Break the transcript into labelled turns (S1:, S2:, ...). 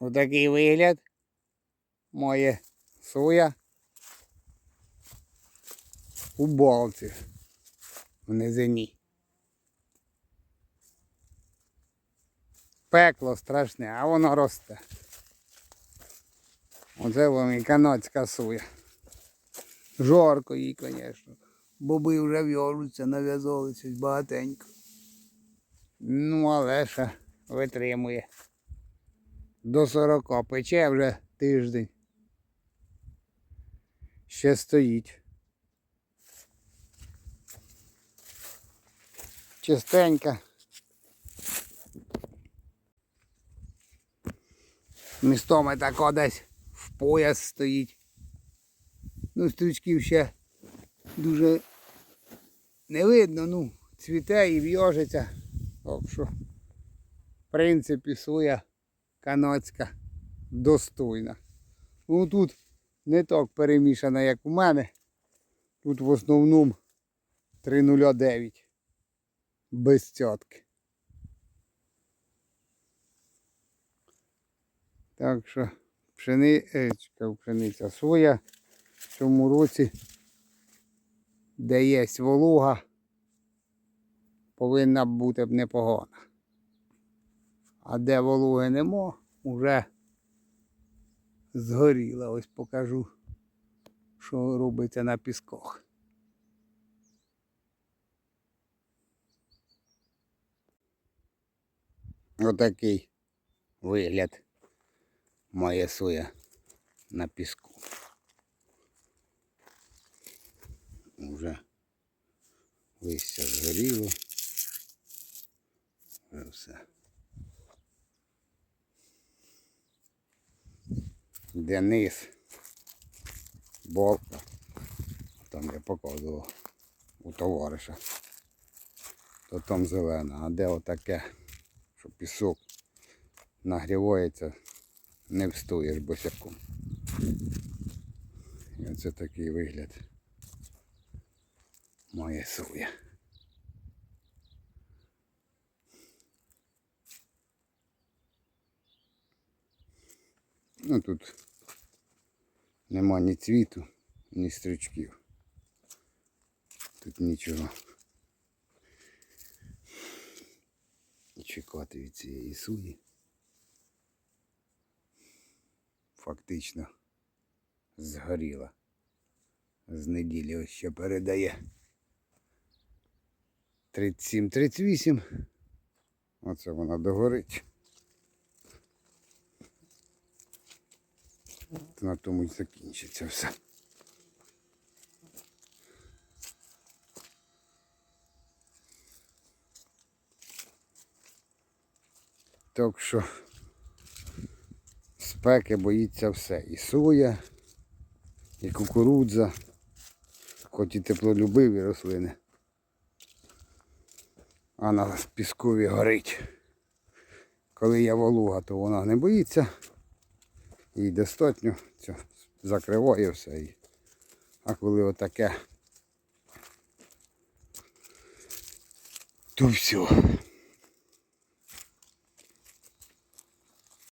S1: Отакий вигляд. Моє соя. У балці. В низині. Пекло страшне, а воно росте. Оце вам і канадська соя. Жарко їй, звісно. Боби вже в'яжуться, нав'язалися багатенько. Ну, але ще витримує. До 40 пече вже тиждень. Ще стоїть. Чистенька. Містами тако десь в пояс стоїть. Ну, стручків ще дуже не видно, ну, цвіте і в'яжеться. Так що, в принципі, соя канадська достойна. Ну тут не так перемішана, як у мене. Тут в основному 3,09 без цятки. Так що пшени, чекай, пшениця соя в цьому році, де є волуга, повинна бути б непогана. А де вологи нема, вже згоріла. Ось покажу, що робиться на пісках. Отакий вигляд має соя на піску. Уже листя згоріло. Вже все. Де низ, болка, там я показував у товариша, то там зелена, а де отаке, що пісок нагрівається, не встоїш босяком. І оце такий вигляд має соя. Ну тут нема ні цвіту, ні стрючків. Тут нічого. Чекати від цієї суї. Фактично згоріла. З неділі ось ще передає 37-38. Оце вона догорить. На тому й закінчиться все. Так що спеки боїться все. І соя, і кукурудза, хоч і теплолюбиві рослини. А на піскові горить. Коли є волуга, то вона не боїться. Їй достатньо, це закриває все. І- А коли отаке, то все.